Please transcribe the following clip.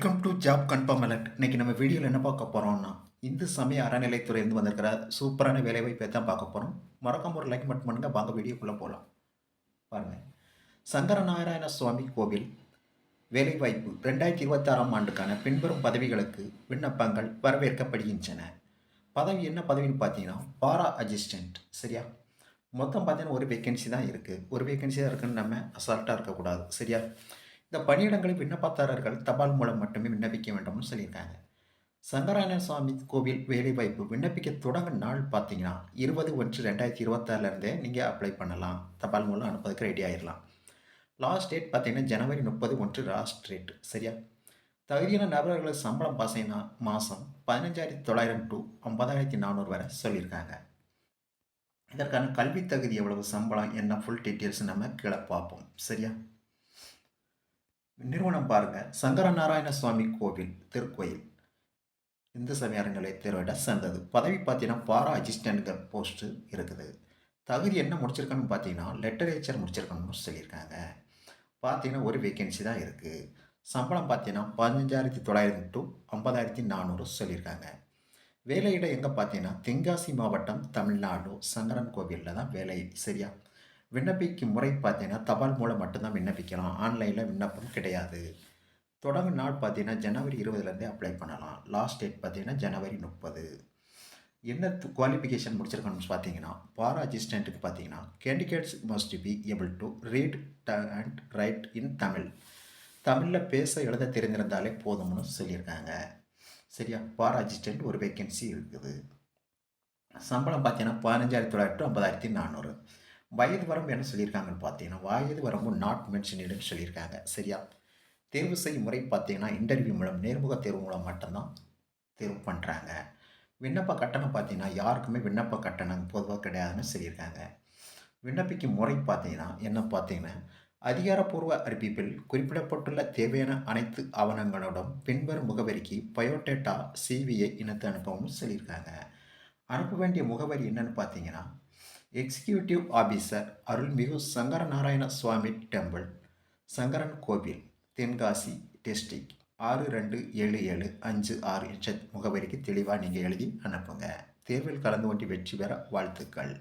Welcome to job confirm alert இன்னைக்கு நம்ம வீடியோவில் என்ன பார்க்க போகிறோம்னா இந்து சமய அறநிலைத்துறையிலிருந்து வந்திருக்கிற சூப்பரான வேலைவாய்ப்பை தான் பார்க்க போகிறோம் மறக்காம ஒரு லைக் மட்டும் பண்ணுங்கள் வாங்க வீடியோக்குள்ளே போகலாம் பாருங்கள் சங்கரநாராயண சுவாமி கோவில் வேலைவாய்ப்பு ரெண்டாயிரத்தி இருபத்தாறாம் ஆண்டுக்கான பின்வரும் பதவிகளுக்கு விண்ணப்பங்கள் வரவேற்கப்படுகின்றன. பதவி என்ன பதவின்னு பார்த்தீங்கன்னா பாரா அசிஸ்டண்ட் சரியா? மொத்தம் பார்த்தீங்கன்னா ஒரு வேக்கன்சி தான் இருக்குது ஒரு வேக்கன்சி தான் இருக்குன்னு நம்ம அசால்ட்டாக இருக்கக்கூடாது. சரியா? இந்த பணியிடங்களில் விண்ணப்பதாரர்கள் தபால் மூலம் மட்டுமே விண்ணப்பிக்க வேண்டும்னு சொல்லியிருக்காங்க. சங்கராயண சுவாமி கோவில் வேலைவாய்ப்பு விண்ணப்பிக்க தொடங்க நாள் பார்த்தீங்கன்னா இருபது ஒன்று ரெண்டாயிரத்தி இருபத்தாறுலேருந்தே நீங்கள் அப்ளை பண்ணலாம். தபால் மூலம் அனுப்புறதுக்கு ரெடி ஆயிடலாம் லாஸ்ட் டேட் பார்த்தீங்கன்னா ஜனவரி முப்பது ஒன்று லாஸ்ட் டேட் சரியா? தகுதியான நபர்களை சம்பளம் பார்த்தீங்கன்னா மாதம் பதினஞ்சாயிரத்தி தொள்ளாயிரம் டு ஐம்பதாயிரத்தி நானூறு வரை சொல்லியிருக்காங்க. இதற்கான கல்வி தகுதி எவ்வளவு சம்பளம் என்ன ஃபுல் டீட்டெயில்ஸ் நம்ம கீழே பார்ப்போம். சரியா? நிறுவனம் பாருங்க. சங்கரநாராயண சுவாமி கோவில் திருக்கோயில். இந்து சமய அறநிலையத்தினோட சேர்ந்தது பதவி பார்த்தீங்கன்னா பாரா அசிஸ்டன்ட்ங்கிற போஸ்ட்டு இருக்குது. தகுதி என்ன முடிச்சிருக்கணும்னு பார்த்தீங்கன்னா லெட்டரேச்சர் முடிச்சிருக்கணும்னு சொல்லியிருக்காங்க. பார்த்தீங்கன்னா ஒரு வேக்கன்சி தான் இருக்குது சம்பளம் பார்த்தீங்கன்னா பதினஞ்சாயிரத்தி தொள்ளாயிரத்தி டு ஐம்பதாயிரத்தி நானூறு சொல்லியிருக்காங்க. வேலையிடம் எங்கே பார்த்தீங்கன்னா தென்காசி மாவட்டம் தமிழ்நாடு சங்கரன் கோவிலில் தான் வேலை சரியா விண்ணப்பிக்கும் முறை பார்த்தீங்கன்னா தபால் மூலம் மட்டும்தான் விண்ணப்பிக்கலாம். ஆன்லைனில் விண்ணப்பம் கிடையாது. தொடங்கும் நாள் பார்த்தீங்கன்னா ஜனவரி இருபதுலேருந்தே அப்ளை பண்ணலாம். லாஸ்ட் டேட் பார்த்தீங்கன்னா ஜனவரி முப்பது. என்ன குவாலிஃபிகேஷன் முடிச்சிருக்கணும்னு பார்த்தீங்கன்னா பாரா அசிஸ்டண்ட்டுக்கு பார்த்தீங்கன்னா candidates must be able to read and write in Tamil தமிழில் பேச எழுத தெரிந்திருந்தாலே போதும்னு சொல்லியிருக்காங்க. சரியா? பாரா அசிஸ்டண்ட் ஒரு வேக்கன்சி இருக்குது. சம்பளம் பார்த்தீங்கன்னா பதினஞ்சாயிரத்தி தொள்ளாயிரத்து ஐம்பதாயிரத்தி நானூறு. வயது வரம்பு என்ன சொல்லியிருக்காங்கன்னு பார்த்தீங்கன்னா வயது வரம்பு நாட் மென்ஷனிடுன்னு சொல்லியிருக்காங்க. சரியா? தேர்வு செய்யும் முறை பார்த்தீங்கன்னா இன்டர்வியூ மூலம் நேர்முக தேர்வு மூலம் மட்டும்தான் தேர்வு பண்ணுறாங்க விண்ணப்ப கட்டணம் பார்த்தீங்கன்னா யாருக்குமே விண்ணப்ப கட்டணம் பொதுவாக கிடையாதுன்னு சொல்லியிருக்காங்க. விண்ணப்பிக்கும் முறை பார்த்தீங்கன்னா என்ன பார்த்தீங்கன்னா அதிகாரப்பூர்வ அறிவிப்பில் குறிப்பிடப்பட்டுள்ள தேவையான அனைத்து ஆவணங்களோடும் பின்வரும் முகவரிக்கு பயோடேட்டா சிவிஐ இனத்தை அனுப்பவும் சொல்லியிருக்காங்க. அனுப்ப வேண்டிய முகவரி என்னன்னு பார்த்தீங்கன்னா எக்ஸிக்யூட்டிவ் ஆபீசர் அருள்மிகு சங்கரநாராயண சுவாமி டெம்பிள் சங்கரன் கோவில் தென்காசி டிஸ்ட்ரிக் ஆறு ரெண்டு ஏழு ஏழு அஞ்சு ஆறு என்ற முகவரிக்கு தெளிவாக நீங்கள் எழுதி அனுப்புங்க. தேர்வில் கலந்து கொண்டு வெற்றி பெற வாழ்த்துக்கள்.